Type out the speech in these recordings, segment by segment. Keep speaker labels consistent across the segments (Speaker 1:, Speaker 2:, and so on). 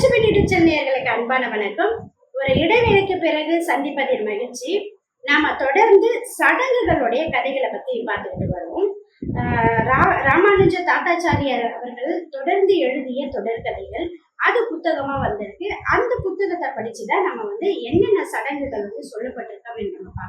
Speaker 1: Lakshmi YouTube நேயர்களுக்கு அன்பான வணக்கம். ஒரு இடைவேளைக்கு பிறகு சந்திப்பதில் மகிழ்ச்சி. நாம தொடர்ந்து சடங்குகளுடைய கதைகளை பத்தி பார்த்துக்கிட்டு வருவோம். ரா- ராமானுஜ தாத்தாச்சாரியார் அவர்கள் தொடர்ந்து எழுதிய தொடர்கதைகள். அது புத்தகமா வந்திருக்கு. அந்த புத்தகத்தை படிச்சுதான் நம்ம வந்து என்னென்ன சடங்குகள் வந்து சொல்லப்பட்டிருக்கு அப்படின்னு நம்ம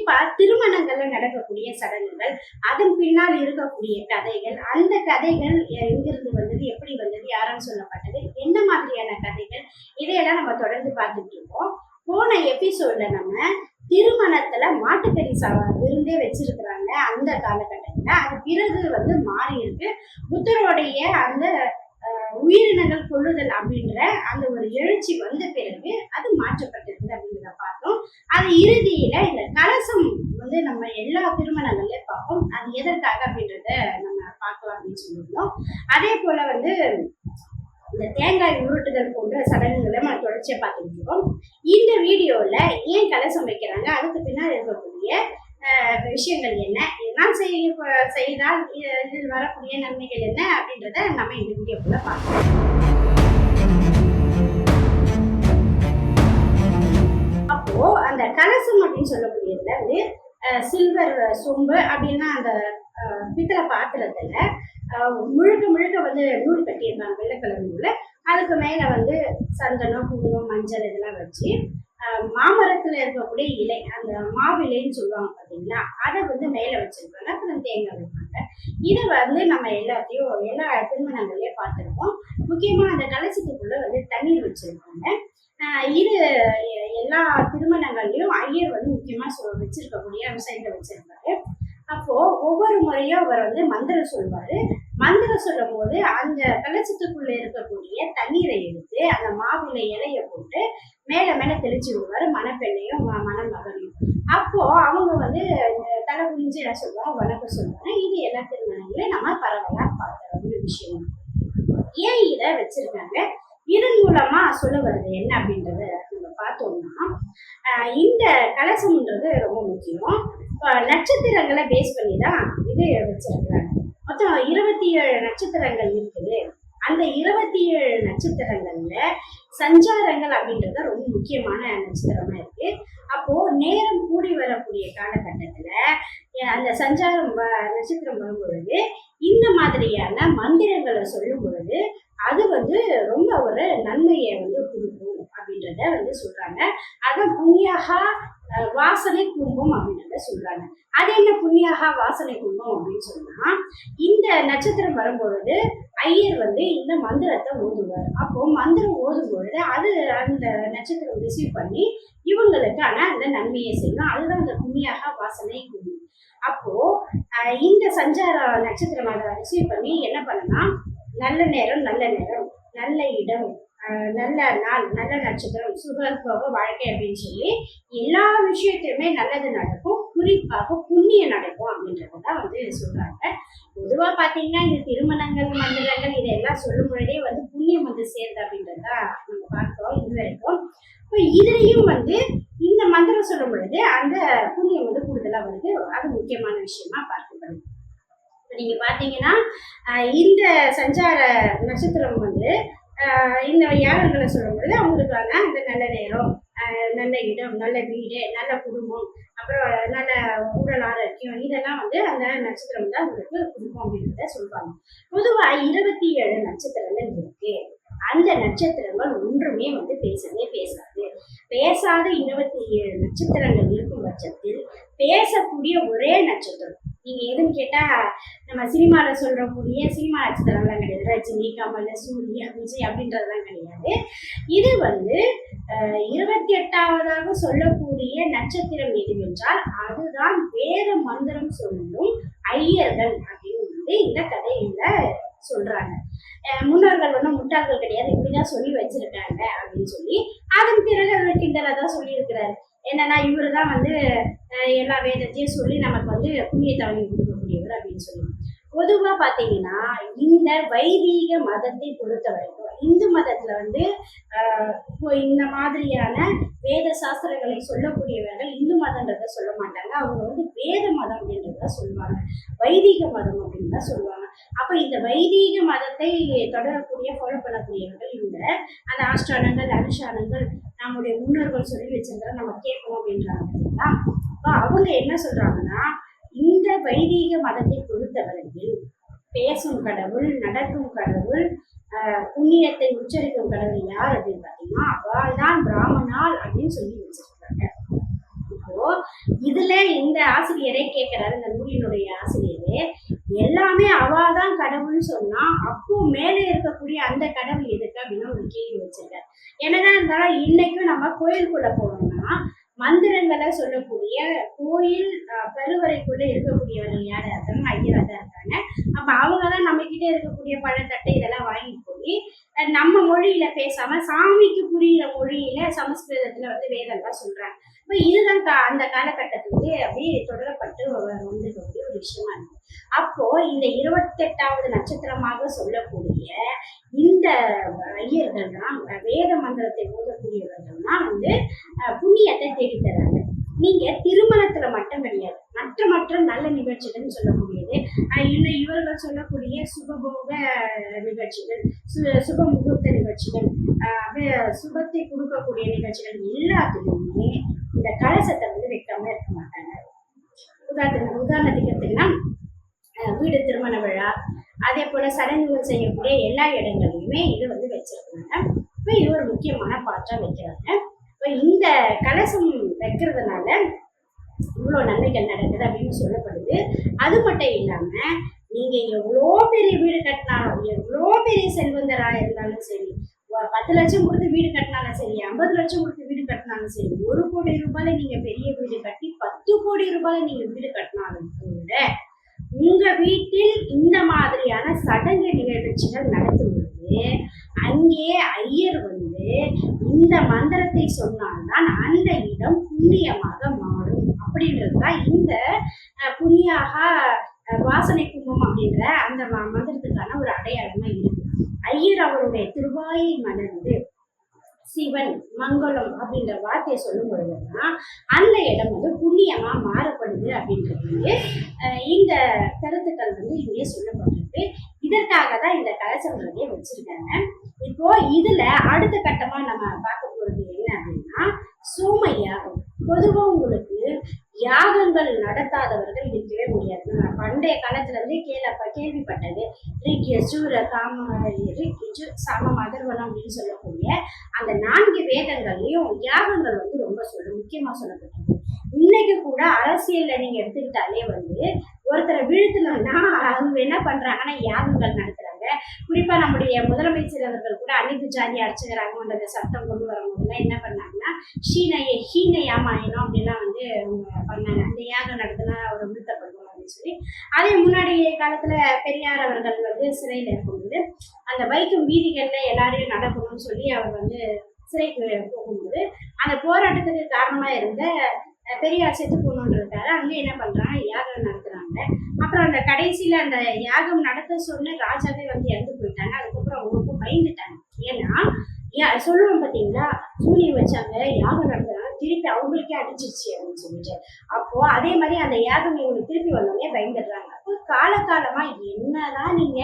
Speaker 1: குறிப்பா திருமணங்கள்ல நடக்கக்கூடிய சடங்குகள் அதன் பின்னால் இருக்கக்கூடிய கதைகள் அந்த கதைகள் எங்கிருந்து வந்தது எப்படி வந்தது யாருன்னு சொல்லப்பட்டது என்ன மாதிரியான கதைகள் இதையெல்லாம் நம்ம தொடர்ந்து பார்த்துட்டு இருக்கோம். போன எபிசோட்ல நம்ம திருமணத்துல மாட்டுக்கறி சா விருந்தே வச்சிருக்கிறாங்க அந்த காலகட்டத்துல. அது பிறகு வந்து மாறி இருக்கு. புத்தருடைய அந்த உயிரினங்கள் கொள்ளுதல் அப்படின்ற அந்த ஒரு எழுச்சி வந்த பிறகு அது மாற்றப்பட்டிருக்கு அப்படிங்கிறத அது இறுதியில இந்த கலசம் வந்து நம்ம எல்லா திருமணங்கள்லயும் பார்ப்போம். அது எதற்காக அப்படின்றத நம்ம பார்க்கலாம் அப்படின்னு சொல்லியிருந்தோம். அதே போல வந்து இந்த தேங்காய் உருட்டுதல் போன்ற சடங்குகளை நம்ம தொடர்ச்சியா பார்த்துட்டு இருக்கோம். இந்த வீடியோல ஏன் கலசம் வைக்கிறாங்க? அதுக்கு பின்னால் இருக்கக்கூடிய விஷயங்கள் என்ன? இதெல்லாம் செய்ய செய்தால் இதில் வரக்கூடிய நன்மைகள் என்ன அப்படின்றத நம்ம இந்த வீடியோக்குள்ள பார்க்கலாம். அப்போ அந்த கலசம் அப்படின்னு சொல்லக்கூடியதுல வந்து சில்வர் சொம்பு அப்படின்னா அந்த பித்தளை பாத்திரத்துல முழுக்க முழுக்க வந்து நூல் கட்டியிருப்பாங்க வெள்ளை கலர் நூல். அதுக்கு மேல வந்து சந்தனம் குங்குமம் மஞ்சள் இதெல்லாம் வச்சு மாமரத்துல இருக்கக்கூடிய இலை அந்த மாவிலைன்னு சொல்லுவாங்க பாத்தீங்களா? அதை வந்து மேல வச்சிருப்பாங்க அப்புறம் தேங்காய் வைப்பாங்க. இதை வந்து நம்ம எல்லாத்தையும் எல்லா திருமணங்கள்லயும் பார்த்துருக்கோம் முக்கியமா அந்த கலசத்துக்குள்ள வந்து தண்ணீர் வச்சிருப்பாங்க. இது எல்லா திருமணங்கள்லையும் ஐயர் வந்து முக்கியமாக சொல் வச்சிருக்கக்கூடிய விஷயத்தை வச்சிருப்பாரு. அப்போ ஒவ்வொரு முறையும் அவர் வந்து மந்திரம் சொல்வாரு. மந்திரம் சொல்லும் போது அந்த கலச்சத்துக்குள்ளே இருக்கக்கூடிய தண்ணீரை எடுத்து அந்த மாவுல இலைய போட்டு மேல மேல தெளிச்சு விடுவாரு. மணப்பெண்ணையும் மணமகனையும். அப்போ அவங்க வந்து தலை குனிஞ்சு என்ன சொல்லுவாங்க? வணக்கம் சொல்லுவாங்க. இது எல்லா திருமணங்களையும் நம்ம பரவலாக பார்க்குற ஒரு விஷயம். ஏன் இதை வச்சிருக்காங்க? இதன் மூலமா சொல்ல வருது என்ன அப்படின்றது பார்த்தோம்னா இந்த கலசம்ன்றது ரொம்ப முக்கியம். நட்சத்திரங்களை பேஸ் பண்ணி தான் இது வச்சிருக்கிறாங்க. மொத்தம் இருபத்தி ஏழு நட்சத்திரங்கள் இருக்குது. அந்த இருபத்தி ஏழு நட்சத்திரங்கள்ல சஞ்சாரங்கள் அப்படின்றது ரொம்ப முக்கியமான நட்சத்திரமா இருக்கு. அப்போ நேரம் கூடி வரக்கூடிய காலகட்டத்துல அந்த சஞ்சாரம் வ- நட்சத்திரம் வரும் பொழுது இந்த மாதிரியான மந்திரங்களை சொல்லும் பொழுது ஒரு நன்மையை வந்து கொடுக்கும் அப்படின்றத வந்து சொல்றாங்க. அதான் புண்ணியகா வாசனை கும்பம் அப்படின்றத சொல்றாங்க. அது என்ன புண்ணியகா வாசனை கும்பம் அப்படின்னு சொன்னா இந்த நட்சத்திரம் வரும்பொழுது ஐயர் வந்து இந்த மந்திரத்தை ஓதுவார். அப்போ மந்திரம் ஓதும் பொழுது அது அந்த நட்சத்திரம் ரிசீவ் பண்ணி இவங்களுக்கான அந்த நன்மையை செய்யும். அதுதான் அந்த புண்ணியகா வாசனை கும்பம். அப்போ இந்த சஞ்சார நட்சத்திரம் அதை ரிசீவ் பண்ணி என்ன பண்ணலாம்? நல்ல நேரம் நல்ல நேரம் நல்ல இடம் நல்ல நாள் நல்ல நட்சத்திரம் சுகபோக வாழ்க்கை அப்படின்னு சொல்லி எல்லா விஷயத்திலுமே நல்லது நடக்கும் குறிப்பாக புண்ணியம் நடக்கும் அப்படின்றத தான் வந்து சொல்கிறாங்க பொதுவாக பார்த்தீங்கன்னா இந்த திருமணங்கள் மந்திரங்கள் இதெல்லாம் சொல்லும் பொழுதே வந்து புண்ணியம் வந்து சேருது அப்படின்றத நம்ம பார்க்குறோம் இது வரைக்கும். இப்போ இதுலேயும் வந்து இந்த மந்திரம் சொல்லும் பொழுது அந்த புண்ணியம் வந்து கூடுதலாக வருது அது முக்கியமான விஷயமா பார்க்கப்படுது. நீங்க பாத்தீங்கன்னா இந்த சஞ்சார நட்சத்திரம் வந்து இந்த யாகங்களை சொல்லும் பொழுது அவங்களுக்கான அந்த நல்ல நேரம் நல்ல இடம் நல்ல வீடு நல்ல குடும்பம் அப்புறம் நல்ல உடல் ஆரோக்கியம் இதெல்லாம் வந்து அந்த நட்சத்திரம் தான் அவங்களுக்கு குடும்பம் அப்படின்றத சொல்லுவாங்க பொதுவாக இருபத்தி ஏழு நட்சத்திரங்கள் இருக்கு. அந்த நட்சத்திரங்கள் ஒன்றுமே வந்து பேசவே பேசாது. பேசாத இருபத்தி ஏழு நட்சத்திரங்கள் இருக்கும் பட்சத்தில் பேசக்கூடிய ஒரே நட்சத்திரம் நீங்க எதுன்னு கேட்டா நம்ம சினிமால சொல்றக்கூடிய சினிமா நட்சத்திரம்லாம் கிடையாது. ரஜினி கமல் சூர்யா விஜய் அப்படின்றதெல்லாம் கிடையாது. இது வந்து இருபத்தி எட்டாவதாக சொல்லக்கூடிய நட்சத்திரம் எதுவென்றால் அதுதான் வேத மந்திரம் சொல்லும் ஐயர்கள் அப்படின்னு வந்து இந்த கதையில சொல்றாங்க. முன்னோர்கள் ஒன்றும் முட்டாள்கள் கிடையாது இப்படிதான் சொல்லி வச்சிருக்காங்க அப்படின்னு சொல்லி அதன் பிறகு அவர் கிண்டலாக தான் சொல்லியிருக்கிறாரு. என்னன்னா இவரு தான் வந்து எல்லா வேதத்தையும் சொல்லி நமக்கு வந்து புண்ணியத்தை வாங்கி கொடுக்கக்கூடியவர் அப்படின்னு சொல்லுவோம் பொதுவாக பார்த்தீங்கன்னா இந்த வைதீக மதத்தை பொறுத்த வரைக்கும் இந்து மதத்தில் வந்து இந்த மாதிரியான வேத சாஸ்திரங்களை சொல்லக்கூடியவர்கள் இந்து மதம்ன்றத சொல்ல மாட்டாங்க. அவங்க வந்து வேத மதம் அப்படின்றத சொல்லுவாங்க. வைதீக மதம் அப்படின்னு தான் சொல்லுவாங்க. அப்ப இந்த வைதீக மதத்தை தொடரக்கூடிய ஃபாலோ பண்ணக்கூடியவர்கள் இந்த அந்த ஆஷ்டானங்கள் அனுஷ்டானங்கள் நம்முடைய முன்னோர்கள் சொல்லி வச்சிருந்தா நம்ம கேட்கணும் அப்படின்றாங்க பார்த்தீங்களா அப்ப அவங்க என்ன சொல்றாங்கன்னா இந்த வைதீக மதத்தை பொறுத்தவரையில் பேசும் கடவுள் நடக்கும் கடவுள் புண்ணியத்தை உச்சரிக்கும் கடவுள் யார் அப்படின்னு பார்த்தீங்கன்னா அவள் தான் பிராமணால் அப்படின்னு சொல்லி வச்சிருக்காங்க இப்போ இதுல இந்த ஆசிரியரே கேட்கிறாரு இந்த நூலினுடைய ஆசிரியரே எல்லாமே அவள் தான் கடவுள்னு சொன்னா அப்போ மேலே இருக்கக்கூடிய அந்த கடவுள் எதுக்கு அப்படின்னு ஒரு கேள்வி வச்சிருக்காரு. என்னதான் இருந்தாலும் இன்னைக்கும் நம்ம கோயிலுக்குள்ள போனோம்னா மந்திரங்களை சொல்லக்கூடிய கோயில் ஆஹ், கருவறைக்குள்ள இருக்கக்கூடியவர்கள் யார் இருக்காங்க ஐயரா தான் இருக்காங்க. அப்ப அவங்க தான் நம்ம கிட்ட இருக்கக்கூடிய பழத்தட்டை இதெல்லாம் வாங்கிட்டு போய் நம்ம மொழியில பேசாம சாமிக்கு புரியிற மொழியில சமஸ்கிருதத்துல வந்து வேதம்லாம் சொல்றாங்க. இப்ப இதுதான் கா- அந்த காலகட்டத்துக்கு அப்படியே தொடரப்பட்டு வ- ஒரு விஷயமா இருக்கு. அப்போ இந்த இருபத்தெட்டாவது நட்சத்திரமாக சொல்லக்கூடிய இந்த ஐயர்கள் தான் வேத மந்திரத்தை ஓதக்கூடியவர்கள் தான் வந்து புண்ணியத்தை தேடித்தராங்க. நீங்க திருமணத்துல மட்டும் கிடையாது. மற்ற மற்ற நல்ல நிகழ்ச்சிகள்னு சொல்லக்கூடியது. இன்னும் இவர்கள் சொல்லக்கூடிய சுபபோக நிகழ்ச்சிகள் சு- சுப முகூர்த்த நிகழ்ச்சிகள் அப்படியே சுபத்தை கொடுக்கக்கூடிய நிகழ்ச்சிகள் எல்லாத்துலயுமே இந்த கலசத்தை வந்து வைக்காம இருக்க மாட்டாங்க. உதாரணத்துக்கு உதாரணத்துக்கு எடுத்தீங்கன்னா வீடு திருமண விழா அதே போல் சடங்குகள் செய்யக்கூடிய எல்லா இடங்கள்லையுமே இது வந்து வச்சிருக்கிறாங்க. இப்போ இது ஒரு முக்கியமான பாட்டாக வைக்கிறாங்க. இப்போ இந்த கலசம் வைக்கிறதுனால இவ்வளோ நன்மைகள் நடக்குது அப்படின்னு சொல்லப்படுது. அது மட்டும் இல்லாமல் நீங்கள் எவ்வளோ பெரிய வீடு கட்டினாலும் எவ்வளோ பெரிய செல்வந்தரா இருந்தாலும் சரி ஒரு பத்து லட்சம் கொடுத்து வீடு கட்டினாலும் சரி ஐம்பது லட்சம் கொடுத்து வீடு கட்டினாலும் சரி ஒரு கோடி ரூபாயில நீங்கள் பெரிய வீடு கட்டி பத்து கோடி ரூபாயில் நீங்கள் வீடு கட்டினாலும் கூட உங்க வீட்டில் இந்த மாதிரியான சடங்கு நிகழ்ச்சிகள் நடத்தும் பொழுது அங்கே ஐயர் வந்து இந்த மந்திரத்தை சொன்னால்தான் அந்த இடம் புண்ணியமாக மாறும். அப்படின்றது தான் இந்த புண்ணியாக வாசனை கும்பம் அப்படின்ற அந்த ம- மந்திரத்துக்கான ஒரு அடையாளமா இருக்கு. ஐயர் அவருடைய திருவாயை மலர்ந்து சிவன் மங்களம் அப்படின்ற வார்த்தையை சொல்லும் பொழுதுதான் அந்த இடம் வந்து புண்ணியமா மாறப்படுது அப்படின்றது வந்து இந்த கருத்துக்கள் வந்து இங்கே சொல்லப்பட்டிருக்கு. இதற்காக தான் இந்த கலசங்களே வச்சிருக்காங்க. இப்போ இதுல அடுத்த கட்டமா நம்ம பார்க்க போறது என்ன அப்படின்னா சோமையா பொதுவாக உங்களுக்கு யாகங்கள் நடத்தாதவர்கள் இருக்கவே முடியாது. பண்டைய காலத்துல இருந்து கேள்வி கேள்விப்பட்டது ரிக் யசூர காம ரிக் யஜு சாம மதர்வனம் அப்படின்னு சொல்லக்கூடிய அந்த நான்கு வேதங்கள்லயும் யாகங்கள் வந்து ரொம்ப சொல்ல முக்கியமா சொல்லப்பட்டது. இன்னைக்கு கூட அரசியல்ல நீங்க எடுத்துக்கிட்டாலே வந்து ஒருத்தரை வீழ்த்தணும்னா அவங்க என்ன பண்றாங்கன்னா யாகங்கள் நடத்துறாங்க. குறிப்பா நம்முடைய முதலமைச்சர் அவர்கள் கூட அனைத்து ஜாதி அர்ச்சகராகன்ற சத்தம் கொண்டு வரும்போதுலாம் என்ன பண்ணாங்கன்னா ஷீனைய ஹீன யாமாயனம் அப்படிலாம் வந்து அவங்க பண்ணாங்க. அந்த யாகம் நடத்தினா அவர் வீழ்த்தப்படுவோம் அப்படின்னு சொல்லி. அதே முன்னாடி காலத்துல பெரியார் அவர்கள் வந்து சிறையில் இருக்கும்போது அந்த வைக்கும் வீதிகளில் எல்லாரையும் நடக்கணும்னு சொல்லி அவர் வந்து சிறைக்கு போகும்போது அந்த போராட்டத்துக்கு காரணமாக இருந்த பெரியார் செத்து போகணுன்றதுக்காக அங்கே என்ன பண்ணுறாங்க யாகம் நடத்துகிறாங்க அப்புறம் அந்த கடைசியில் அந்த யாகம் நடத்த சொன்ன ராஜாவே வந்து இறந்து போயிட்டாங்க. அதுக்கப்புறம் அவங்களுக்கும் பயந்துட்டாங்க. ஏன்னா ஏன் சொல்லுவோம் பார்த்தீங்களா சூரியன் வச்சாங்க யாகம் நடத்துறாங்க திருப்பி அவங்களுக்கே அடிச்சிருச்சு அப்படின்னு சொல்லிட்டு. அப்போ அதே மாதிரி அந்த யாகம் இவங்களுக்கு திருப்பி வந்தோடனே பயந்துடுறாங்க. அப்போ காலகாலமா என்னதான் நீங்க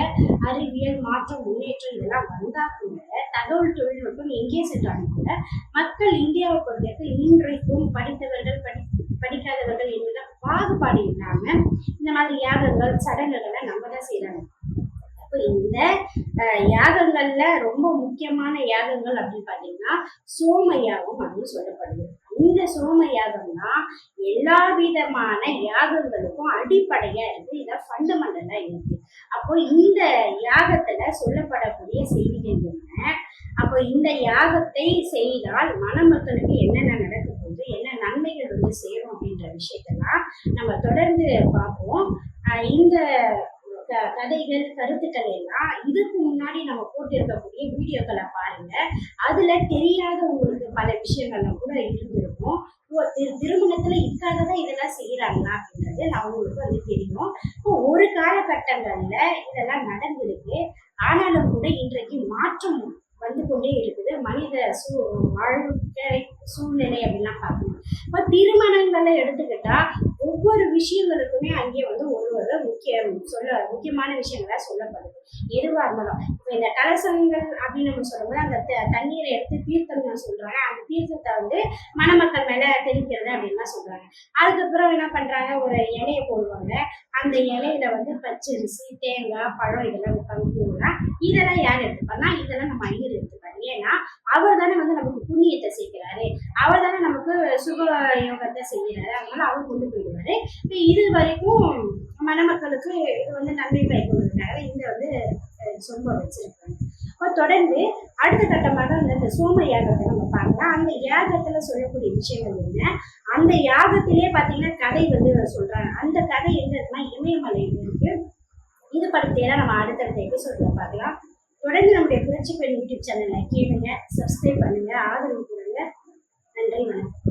Speaker 1: அறிவியல் மாற்றம் முன்னேற்றம் இதெல்லாம் வந்தா கூட தகவல் தொழில்நுட்பம் எங்கே சென்றாலும் கூட மக்கள் இந்தியாவை பொறுத்தவரைக்கும் இன்றைக்கும் படித்தவர்கள் படி படிக்காதவர்கள் என்ன பாகுபாடு இல்லாம இந்த மாதிரி யாகங்கள் சடங்குகளை நம்ம தான் செய்யறாங்க இந்த யாகங்களில் யாகங்கள்ல ரொம்ப முக்கியமான யாகங்கள் அப்படின்னு பார்த்தீங்கன்னா சோம யாகம் அப்படின்னு சொல்லப்படுது. இந்த சோம யாகம்னா எல்லா விதமான யாகங்களுக்கும் அடிப்படையா இருக்கு. இதான் ஃபண்டமெண்டலா இருக்கு. அப்போ இந்த யாகத்துல சொல்லப்படக்கூடிய செய்திகள் என்ன? அப்போ இந்த யாகத்தை செய்தால் மணமக்களுக்கு என்னென்ன நடக்க போகுது? என்ன நன்மைகள் வந்து சேரும் அப்படின்ற விஷயத்தெல்லாம் நம்ம தொடர்ந்து பார்ப்போம். இந்த கதைகள் கருத்துக்கள் எல்லாம் இதுக்கு முன்னாடி நம்ம போட்டிருக்கக்கூடிய வீடியோக்களை பாருங்க. அதுல தெரியாத உங்களுக்கு பல விஷயங்கள்ல கூட இருந்திருக்கும். திருமணத்துல இதுக்காக தான் இதெல்லாம் செய்யறாங்களா அப்படின்றது நான் உங்களுக்கு வந்து தெரியும். இப்போ ஒரு காலகட்டங்கள்ல இதெல்லாம் நடந்திருக்கு. ஆனாலும் கூட இன்றைக்கு மாற்றம் வந்து கொண்டே இருக்குது. மனித சூ வாழ்க்கை சூழ்நிலை அப்படிலாம் பார்க்கணும். இப்போ திருமணங்களை எடுத்துக்கிட்டா ஒவ்வொரு விஷயங்களுக்குமே அங்கே வந்து ஒரு ஒரு முக்கிய சொல்ல முக்கியமான விஷயங்களா சொல்லப்படுது. எதுவாக இருந்தாலும் இப்போ இந்த கலசங்கள் அப்படின்னு நம்ம சொல்லும்போது அந்த த- தண்ணீரை எடுத்து தீர்த்தம்னு சொல்கிறாங்க அந்த தீர்த்தத்தை வந்து மணமக்கள் மேலே தெளிக்கிறது அப்படின்லாம் சொல்றாங்க. அதுக்கப்புறம் என்ன பண்றாங்க? ஒரு இலையை போடுவாங்க. அந்த இலையில வந்து பச்சரிசி தேங்காய் பழம் இதெல்லாம் வைப்பாங்க இதெல்லாம் யார் எடுத்துப்பாருன்னா இதெல்லாம் நம்ம ஐயர் எடுத்துப்பாரு. ஏன்னா அவர் தானே வந்து நமக்கு புண்ணியத்தை சேர்க்கிறாரு அவர் தானே நமக்கு சுப யோகத்தை செய்கிறாரு. அதனால அவர் கொண்டு போயிடுவாரு. இது வரைக்கும் மணமக்களுக்கு இது வந்து நன்மை பயன்படுறதுனால இந்த வந்து சொம்ப வச்சிருக்காங்க. அப்போ தொடர்ந்து அடுத்த கட்டமாக வந்து இந்த சோம யாகத்தை நம்ம பார்க்கலாம். அந்த யாகத்துல சொல்லக்கூடிய விஷயங்கள் என்ன? அந்த யாகத்திலே பார்த்தீங்கன்னா கதை வந்து சொல்றாங்க. அந்த கதை எங்க இருக்குன்னா இமயமலையில் இருக்கு. இது படத்தையெல்லாம் நம்ம அடுத்தடுத்த எபிசோட்ல பார்க்கலாம். தொடர்ந்து நம்முடைய புரட்சி பெண் யூடியூப் சேனலை கேளுங்க சப்ஸ்கிரைப் பண்ணுங்க ஆதரவு கொடுங்க. நன்றி வணக்கம்.